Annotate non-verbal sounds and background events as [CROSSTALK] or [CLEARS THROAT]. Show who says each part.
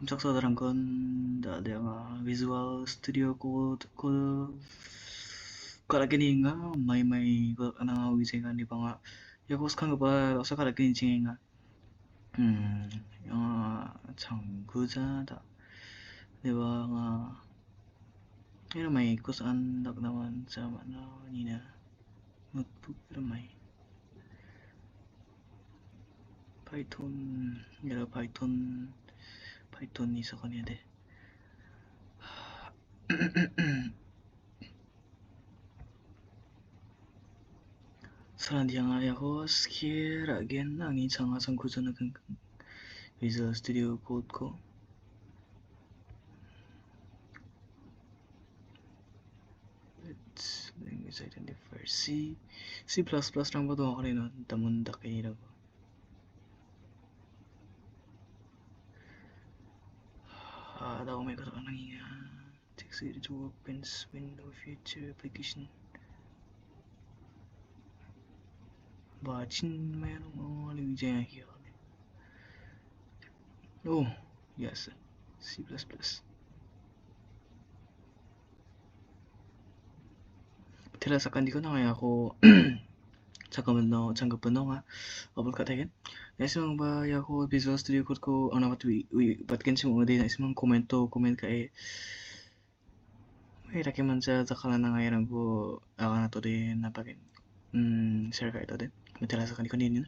Speaker 1: Untuk saudara kon da ada nga visual studio ko ko kala kini nga may may ko ana nga di pa nga ya ko skang ba sa kala kini ching nga 음, 영화 장구자다. 내가 ano may kusaan dak naman sa ano nina notebook pero may 파이톤 여러 파이톤 파이톤 있어 거냐 돼 야호 스킬 again 낭이 장하상 구조는 근근 위저 스튜디오 곧고 Let's language identifier C C++ lang ba ito ako rin no? Tamunda kayo ko Ah, daw the Omega ang nanginga. Succeeded to open window future application. Bachin merong only Vijaya here. Oh, yes, C++. Tila sa hindi ko na kaya ako [CLEARS THROAT] 잠깐만 너 잠깐만 너가 업을 같아겐 나이스만 봐 야호 비주얼 스튜디오 코드코 어나 바트 위 batkin si mo din naisman komento comment ka eh may laki man sa zakala na ngayon ko ako na to din napagin hmm share ka ito din may terasa ka di ko din yun